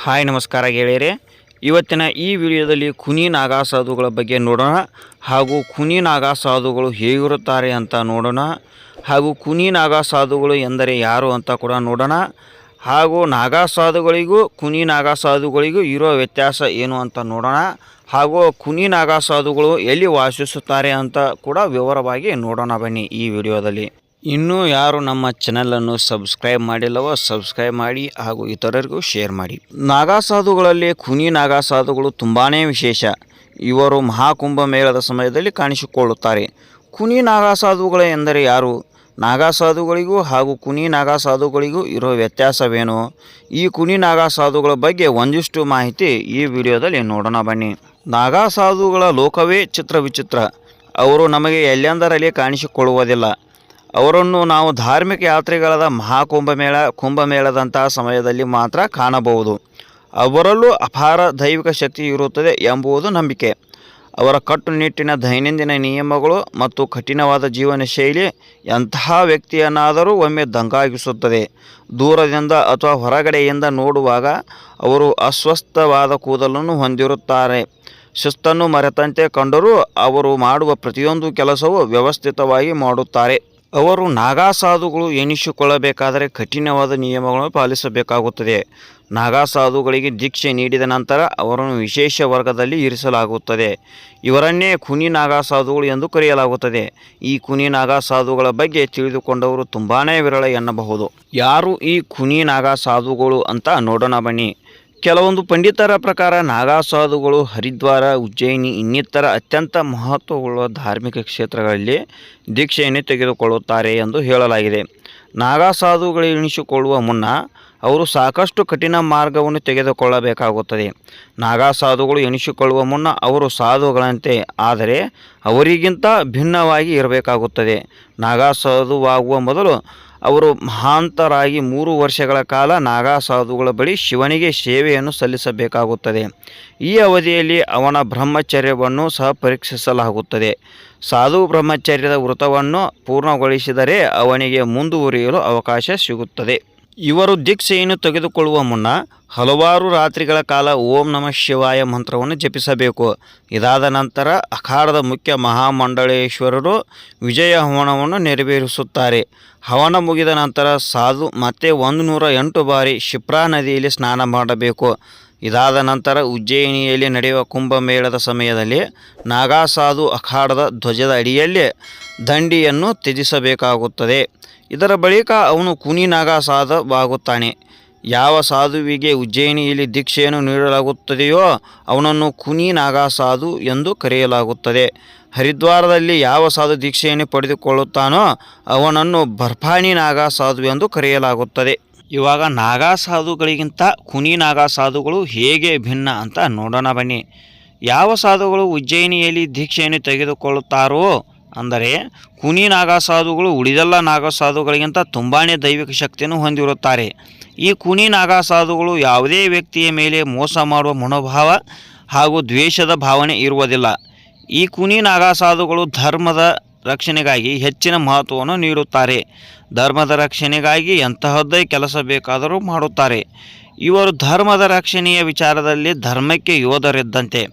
Hi, ನಮಸ್ಕಾರ ಗೆಳೆಯರೆ. ಇವತ್ತಿನ ಈ ವಿಡಿಯೋದಲ್ಲಿ ಕುನಿ ನಾಗಾ ಸಾಧುಗಳ ಬಗ್ಗೆ ನೋಡೋಣ ಹಾಗೂ ಕುನಿ ನಾಗಾ ಸಾಧುಗಳು ಹೇಗಿರುತ್ತಾರೆ ಅಂತ ನೋಡೋಣ ಹಾಗೂ ಕುನಿ ನಾಗಾ ಸಾಧುಗಳು ಎಂದರೆ ಯಾರು ಅಂತ ಕೂಡ ನೋಡೋಣ ಹಾಗೂ ನಾಗಾ ಸಾಧುಗಳಿಗೂ ಕುನಿ ನಾಗಾ ಸಾಧುಗಳಿಗೂ ಇರೋ ವ್ಯತ್ಯಾಸ ಏನು ಅಂತ ನೋಡೋಣ ಹಾಗೂ ಕುನಿ ನಾಗಾ ಸಾಧುಗಳು ಎಲ್ಲಿ ವಾಸಿಸುತ್ತಾರೆ ಅಂತ ಕೂಡ ವಿವರವಾಗಿ ನೋಡೋಣ ಬನ್ನಿ ಈ ವಿಡಿಯೋದಲ್ಲಿ. ಇನ್ನೂ ಯಾರು ನಮ್ಮ ಚಾನಲನ್ನು ಸಬ್ಸ್ಕ್ರೈಬ್ ಮಾಡಿಲ್ಲವೋ ಸಬ್ಸ್ಕ್ರೈಬ್ ಮಾಡಿ ಹಾಗೂ ಇತರರಿಗೂ ಶೇರ್ ಮಾಡಿ. ನಾಗಾ ಸಾಧುಗಳಲ್ಲಿ ಕುನಿ ನಾಗಾ ಸಾಧುಗಳು ತುಂಬಾ ವಿಶೇಷ. ಇವರು ಮಹಾಕುಂಭ ಮೇಳದ ಸಮಯದಲ್ಲಿ ಕಾಣಿಸಿಕೊಳ್ಳುತ್ತಾರೆ. ಕುನಿ ನಾಗಾ ಸಾಧುಗಳು ಎಂದರೆ ಯಾರು? ನಾಗಾ ಸಾಧುಗಳಿಗೂ ಹಾಗೂ ಕುನಿ ನಾಗಾ ಸಾಧುಗಳಿಗೂ ಇರೋ ವ್ಯತ್ಯಾಸವೇನು? ಈ ಕುನಿ ನಾಗಾ ಸಾಧುಗಳ ಬಗ್ಗೆ ಒಂದಿಷ್ಟು ಮಾಹಿತಿ ಈ ವಿಡಿಯೋದಲ್ಲಿ ನೋಡೋಣ ಬನ್ನಿ. ನಾಗಾ ಸಾಧುಗಳ ಲೋಕವೇ ಚಿತ್ರ ವಿಚಿತ್ರ. ಅವರು ನಮಗೆ ಎಲ್ಲೆಂದರಲ್ಲಿ ಕಾಣಿಸಿಕೊಳ್ಳುವುದಿಲ್ಲ. ಅವರನ್ನು ನಾವು ಧಾರ್ಮಿಕ ಯಾತ್ರೆಗಳಾದ ಮಹಾಕುಂಭಮೇಳ, ಕುಂಭಮೇಳದಂತಹ ಸಮಯದಲ್ಲಿ ಮಾತ್ರ ಕಾಣಬಹುದು. ಅವರಲ್ಲೂ ಅಪಾರ ದೈವಿಕ ಶಕ್ತಿ ಇರುತ್ತದೆ ಎಂಬುದು ನಂಬಿಕೆ. ಅವರ ಕಟ್ಟುನಿಟ್ಟಿನ ದೈನಂದಿನ ನಿಯಮಗಳು ಮತ್ತು ಕಠಿಣವಾದ ಜೀವನ ಶೈಲಿ ಎಂತಹ ವ್ಯಕ್ತಿಯನ್ನಾದರೂ ಒಮ್ಮೆ ದಂಗಾಗಿಸುತ್ತದೆ. ದೂರದಿಂದ ಅಥವಾ ಹೊರಗಡೆಯಿಂದ ನೋಡುವಾಗ ಅವರು ಅಸ್ವಸ್ಥವಾದ ಕೂದಲನ್ನು ಹೊಂದಿರುತ್ತಾರೆ. ಶಿಸ್ತನ್ನು ಮರೆತಂತೆ ಕಂಡರೂ ಅವರು ಮಾಡುವ ಪ್ರತಿಯೊಂದು ಕೆಲಸವೂ ವ್ಯವಸ್ಥಿತವಾಗಿ ಮಾಡುತ್ತಾರೆ. ಅವರು ನಾಗಾ ಸಾಧುಗಳು ಎನಿಸಿಕೊಳ್ಳಬೇಕಾದರೆ ಕಠಿಣವಾದ ನಿಯಮಗಳನ್ನು ಪಾಲಿಸಬೇಕಾಗುತ್ತದೆ. ನಾಗಾ ಸಾಧುಗಳಿಗೆ ದೀಕ್ಷೆ ನೀಡಿದ ನಂತರ ಅವರನ್ನು ವಿಶೇಷ ವರ್ಗದಲ್ಲಿ ಇರಿಸಲಾಗುತ್ತದೆ. ಇವರನ್ನೇ ಕುನಿ ನಾಗಾ ಸಾಧುಗಳು ಎಂದು ಕರೆಯಲಾಗುತ್ತದೆ. ಈ ಕುನಿ ನಾಗಾ ಸಾಧುಗಳ ಬಗ್ಗೆ ತಿಳಿದುಕೊಂಡವರು ತುಂಬಾ ವಿರಳ ಎನ್ನಬಹುದು. ಯಾರು ಈ ಕುನಿ ನಾಗಾ ಸಾಧುಗಳು ಅಂತ ನೋಡೋಣ ಬನ್ನಿ. ಕೆಲವೊಂದು ಪಂಡಿತರ ಪ್ರಕಾರ ನಾಗಾಸಾಧುಗಳು, ಹರಿದ್ವಾರ, ಉಜ್ಜಯಿನಿ ಇನ್ನಿತರ ಅತ್ಯಂತ ಮಹತ್ವವುಳ್ಳ ಧಾರ್ಮಿಕ ಕ್ಷೇತ್ರಗಳಲ್ಲಿ ದೀಕ್ಷೆಯನ್ನು ತೆಗೆದುಕೊಳ್ಳುತ್ತಾರೆ ಎಂದು ಹೇಳಲಾಗಿದೆ. ನಾಗಾಸಾಧುಗಳು ಎಣಿಸಿಕೊಳ್ಳುವ ಮುನ್ನ ಅವರು ಸಾಕಷ್ಟು ಕಠಿಣ ಮಾರ್ಗವನ್ನು ತೆಗೆದುಕೊಳ್ಳಬೇಕಾಗುತ್ತದೆ. ನಾಗಾ ಸಾಧುಗಳು ಎಣಿಸಿಕೊಳ್ಳುವ ಮುನ್ನ ಅವರು ಸಾಧುಗಳಂತೆ, ಆದರೆ ಅವರಿಗಿಂತ ಭಿನ್ನವಾಗಿ ಇರಬೇಕಾಗುತ್ತದೆ. ನಾಗಾ ಸಾಧುವಾಗುವ ಮೊದಲು ಅವರು ಮಹಾಂತರಾಗಿ ಮೂರು ವರ್ಷಗಳ ಕಾಲ ನಾಗಾ ಸಾಧುಗಳ ಬಳಿ ಶಿವನಿಗೆ ಸೇವೆಯನ್ನು ಸಲ್ಲಿಸಬೇಕಾಗುತ್ತದೆ. ಈ ಅವಧಿಯಲ್ಲಿ ಅವನ ಬ್ರಹ್ಮಚರ್ಯವನ್ನು ಸಹ ಪರೀಕ್ಷಿಸಲಾಗುತ್ತದೆ. ಸಾಧು ಬ್ರಹ್ಮಚರ್ಯದ ವೃತವನ್ನು ಪೂರ್ಣಗೊಳಿಸಿದರೆ ಅವನಿಗೆ ಮುಂದುವರಿಯಲು ಅವಕಾಶ ಸಿಗುತ್ತದೆ. ಇವರು ದೀಕ್ಷೆಯನ್ನು ತೆಗೆದುಕೊಳ್ಳುವ ಮುನ್ನ ಹಲವಾರು ರಾತ್ರಿಗಳ ಕಾಲ ಓಂ ನಮಃ ಶಿವಾಯ ಮಂತ್ರವನ್ನು ಜಪಿಸಬೇಕು. ಇದಾದ ನಂತರ ಅಖಾಡದ ಮುಖ್ಯ ಮಹಾಮಂಡಳೇಶ್ವರರು ವಿಜಯ ಹವನವನ್ನು ನೆರವೇರಿಸುತ್ತಾರೆ. ಹವನ ಮುಗಿದ ನಂತರ ಸಾಧು ಮತ್ತೆ ಒಂದು ನೂರ ಎಂಟು ಬಾರಿ ಶಿಪ್ರಾ ನದಿಯಲ್ಲಿ ಸ್ನಾನ ಮಾಡಬೇಕು. ಇದಾದ ನಂತರ ಉಜ್ಜಯಿನಿಯಲ್ಲಿ ನಡೆಯುವ ಕುಂಭಮೇಳದ ಸಮಯದಲ್ಲಿ ನಾಗಾ ಸಾಧು ಅಖಾಡದ ಧ್ವಜದ ಅಡಿಯಲ್ಲಿ ದಂಡಿಯನ್ನು ತ್ಯಜಿಸಬೇಕಾಗುತ್ತದೆ. ಇದರ ಬಳಿಕ ಅವನು ಕುನಿ ನಾಗಾ ಸಾಧವಾಗುತ್ತಾನೆ ಯಾವ ಸಾಧುವಿಗೆ ಉಜ್ಜಯಿನಿಯಲ್ಲಿ ದೀಕ್ಷೆಯನ್ನು ನೀಡಲಾಗುತ್ತದೆಯೋ ಅವನನ್ನು ಕುನಿ ನಾಗಾ ಸಾಧು ಎಂದು ಕರೆಯಲಾಗುತ್ತದೆ. ಹರಿದ್ವಾರದಲ್ಲಿ ಯಾವ ಸಾಧು ದೀಕ್ಷೆಯನ್ನು ಪಡೆದುಕೊಳ್ಳುತ್ತಾನೋ ಅವನನ್ನು ಬರ್ಫಾನಿ ನಾಗಾ ಸಾಧು ಎಂದು ಕರೆಯಲಾಗುತ್ತದೆ. ಇವಾಗ ನಾಗಾ ಸಾಧುಗಳಿಗಿಂತ ಕುನಿ ನಾಗಾ ಸಾಧುಗಳು ಹೇಗೆ ಭಿನ್ನ ಅಂತ ನೋಡೋಣ ಬನ್ನಿ. ಯಾವ ಸಾಧುಗಳು ಉಜ್ಜಯಿನಿಯಲ್ಲಿ ದೀಕ್ಷೆಯನ್ನು ತೆಗೆದುಕೊಳ್ಳುತ್ತಾರೋ ಅಂದರೆ ಕುನಿ ನಾಗಸಾಧುಗಳು ಉಳಿದೆಲ್ಲ ನಾಗಸಾಧುಗಳಿಗಿಂತ ತುಂಬಾ ದೈವಿಕ ಶಕ್ತಿಯನ್ನು ಹೊಂದಿರುತ್ತಾರೆ. ಈ ಕುನಿ ನಾಗಸಾಧುಗಳು ಯಾವುದೇ ವ್ಯಕ್ತಿಯ ಮೇಲೆ ಮೋಸ ಮಾಡುವ ಮನೋಭಾವ ಹಾಗೂ ದ್ವೇಷದ ಭಾವನೆ ಇರುವುದಿಲ್ಲ. ಈ ಕುನಿ ನಾಗಸಾಧುಗಳು ಧರ್ಮದ ರಕ್ಷಣೆಗಾಗಿ ಹೆಚ್ಚಿನ ಮಹತ್ವವನ್ನು ನೀಡುತ್ತಾರೆ. ಧರ್ಮದ ರಕ್ಷಣೆಗಾಗಿ ಎಂತಹದ್ದೇ ಕೆಲಸ ಬೇಕಾದರೂ ಮಾಡುತ್ತಾರೆ. ಇವರು ಧರ್ಮದ ರಕ್ಷಣೆಯ ವಿಚಾರದಲ್ಲಿ ಧರ್ಮಕ್ಕೆ ಯೋಧರಿದ್ದಂತೆ.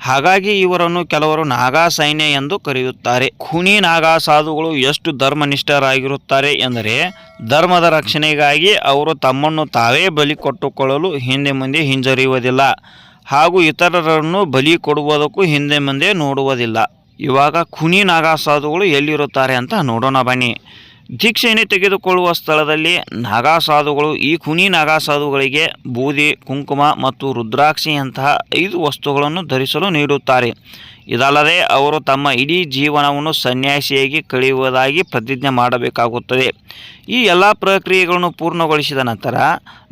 ಹಾಗಾಗಿ ಇವರನ್ನು ಕೆಲವರು ನಾಗಾ ಸೈನ್ಯ ಎಂದು ಕರೆಯುತ್ತಾರೆ. ಖುನಿ ನಾಗಾ ಸಾಧುಗಳು ಎಷ್ಟು ಧರ್ಮನಿಷ್ಠರಾಗಿರುತ್ತಾರೆ ಎಂದರೆ, ಧರ್ಮದ ರಕ್ಷಣೆಗಾಗಿ ಅವರು ತಮ್ಮನ್ನು ತಾವೇ ಬಲಿ ಕೊಟ್ಟುಕೊಳ್ಳಲು ಹಿಂದೆ ಮುಂದೆ ಹಿಂಜರಿಯುವುದಿಲ್ಲ ಹಾಗೂ ಇತರರನ್ನು ಬಲಿ ಕೊಡುವುದಕ್ಕೂ ಹಿಂದೆ ಮುಂದೆ ನೋಡುವುದಿಲ್ಲ. ಇವಾಗ ಖುನಿ ನಾಗಾ ಸಾಧುಗಳು ಎಲ್ಲಿರುತ್ತಾರೆ ಅಂತ ನೋಡೋಣ ಬನ್ನಿ. ದೀಕ್ಷೆಯನ್ನು ತೆಗೆದುಕೊಳ್ಳುವ ಸ್ಥಳದಲ್ಲಿ ನಾಗಾಸಾಧುಗಳು, ಈ ಕುನಿ ನಾಗಾಸಾಧುಗಳಿಗೆ ಬೂದಿ, ಕುಂಕುಮ ಮತ್ತು ರುದ್ರಾಕ್ಷಿಯಂತಹ ಐದು ವಸ್ತುಗಳನ್ನು ಧರಿಸಲು ನೀಡುತ್ತಾರೆ. ಇದಲ್ಲದೆ ಅವರು ತಮ್ಮ ಇಡೀ ಜೀವನವನ್ನು ಸನ್ಯಾಸಿಯಾಗಿ ಕಳೆಯುವುದಾಗಿ ಪ್ರತಿಜ್ಞೆ ಮಾಡಬೇಕಾಗುತ್ತದೆ. ಈ ಎಲ್ಲ ಪ್ರಕ್ರಿಯೆಗಳನ್ನು ಪೂರ್ಣಗೊಳಿಸಿದ ನಂತರ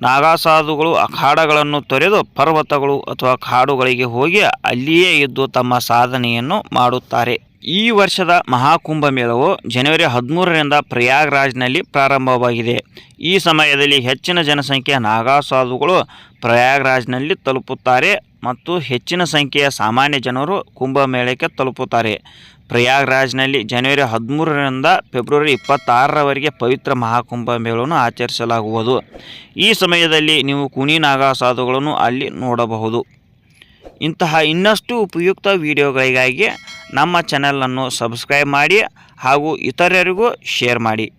ನಾಗಾಸಾಧುಗಳು ಅಖಾಡಗಳನ್ನು ತೊರೆದು ಪರ್ವತಗಳು ಅಥವಾ ಕಾಡುಗಳಿಗೆ ಹೋಗಿ ಅಲ್ಲಿಯೇ ಇದ್ದು ತಮ್ಮ ಸಾಧನೆಯನ್ನು ಮಾಡುತ್ತಾರೆ. ಈ ವರ್ಷದ ಮಹಾಕುಂಭ ಮೇಳವು ಜನವರಿ ಹದಿಮೂರರಿಂದ ಪ್ರಯಾಗ್ರಾಜ್ನಲ್ಲಿ ಪ್ರಾರಂಭವಾಗಿದೆ. ಈ ಸಮಯದಲ್ಲಿ ಹೆಚ್ಚಿನ ಜನಸಂಖ್ಯೆಯ ನಾಗಾ ಸಾಧುಗಳು ಪ್ರಯಾಗ್ರಾಜ್ನಲ್ಲಿ ತಲುಪುತ್ತಾರೆ ಮತ್ತು ಹೆಚ್ಚಿನ ಸಂಖ್ಯೆಯ ಸಾಮಾನ್ಯ ಜನರು ಕುಂಭಮೇಳಕ್ಕೆ ತಲುಪುತ್ತಾರೆ. ಪ್ರಯಾಗ್ರಾಜ್ನಲ್ಲಿ ಜನವರಿ ಹದಿಮೂರರಿಂದ ಫೆಬ್ರವರಿ ಇಪ್ಪತ್ತಾರರವರೆಗೆ ಪವಿತ್ರ ಮಹಾಕುಂಭ ಮೇಳವನ್ನು ಆಚರಿಸಲಾಗುವುದು. ಈ ಸಮಯದಲ್ಲಿ ನೀವು ಕುನಿ ನಾಗಾ ಸಾಧುಗಳನ್ನು ಅಲ್ಲಿ ನೋಡಬಹುದು. ಇಂತಹ ಇನ್ನಷ್ಟು ಉಪಯುಕ್ತ ವಿಡಿಯೋಗಳಿಗಾಗಿ ನಮ್ಮ ಚಾನಲನ್ನು ಸಬ್ಸ್ಕ್ರೈಬ್ ಮಾಡಿ ಹಾಗೂ ಇತರರಿಗೂ ಶೇರ್ ಮಾಡಿ.